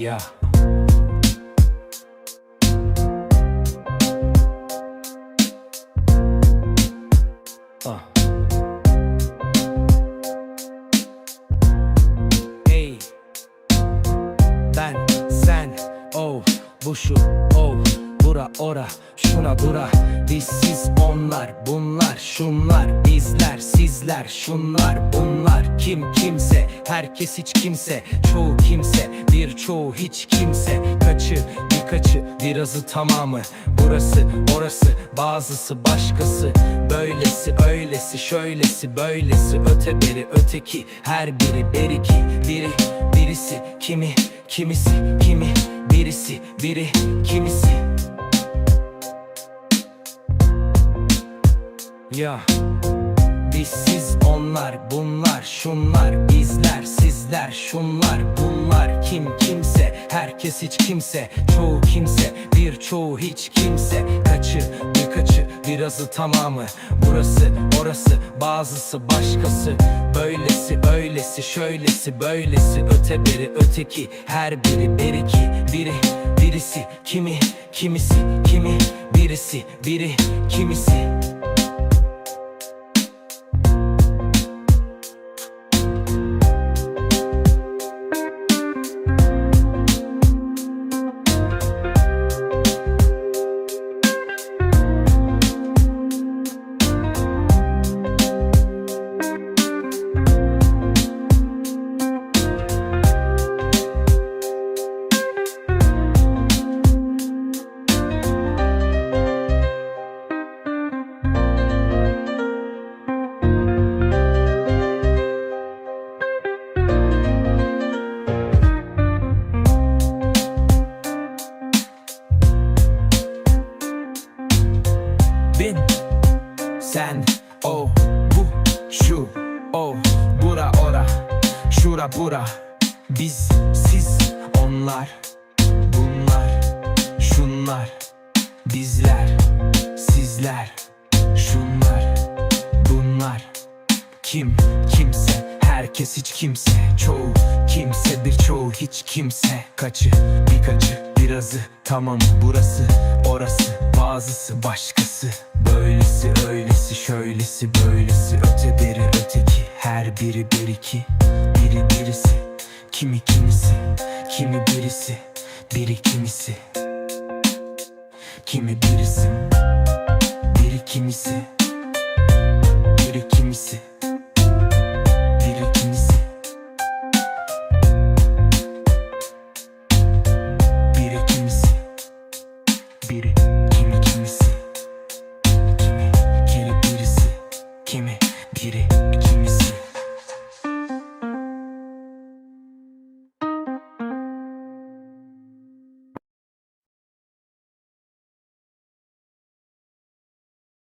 Ya. Ah. Hey. Ben sen oh bu şu oh bura ora şuna bura. Biz siz onlar bunlar şunlar bizler sizler şunlar bunlar. Kim kimse herkes hiç kimse çoğu kimse birçoğu hiç kimse kaçı birkaçı birazı tamamı. Burası orası bazısı başkası. Böylesi öylesi şöylesi böylesi. Öte beri öteki her biri beriki biri birisi. Kimi kimisi kimi birisi biri kimisi. Ya biz siz onlar bunlar şunlar bizler sizler şunlar kim kimse herkes hiç kimse çoğu kimse birçoğu hiç kimse. Kaçı birkaçı birazı tamamı. Burası orası bazısı başkası. Böylesi öylesi şöylesi böylesi. Öte biri öteki her biri beriki biri birisi. Kimi kimisi kimi birisi biri kimisi Bin. Sen o bu şu o bura ora şura bura. Biz siz onlar bunlar şunlar bizler sizler şunlar bunlar. Kim kimse herkes hiç kimse. Çoğu kimse birçoğu hiç kimse. Kaçı birkaçı birazı tamam burası orası bazısı başkası. Böylesi öylesi şöylesi böylesi. Öte biri öteki. Her biri bir iki. Biri birisi. Kimi kimisi. Kimi birisi. Biri kimisi. Kimi birisi. Biri kimisi. Biri kimisi biri kimisi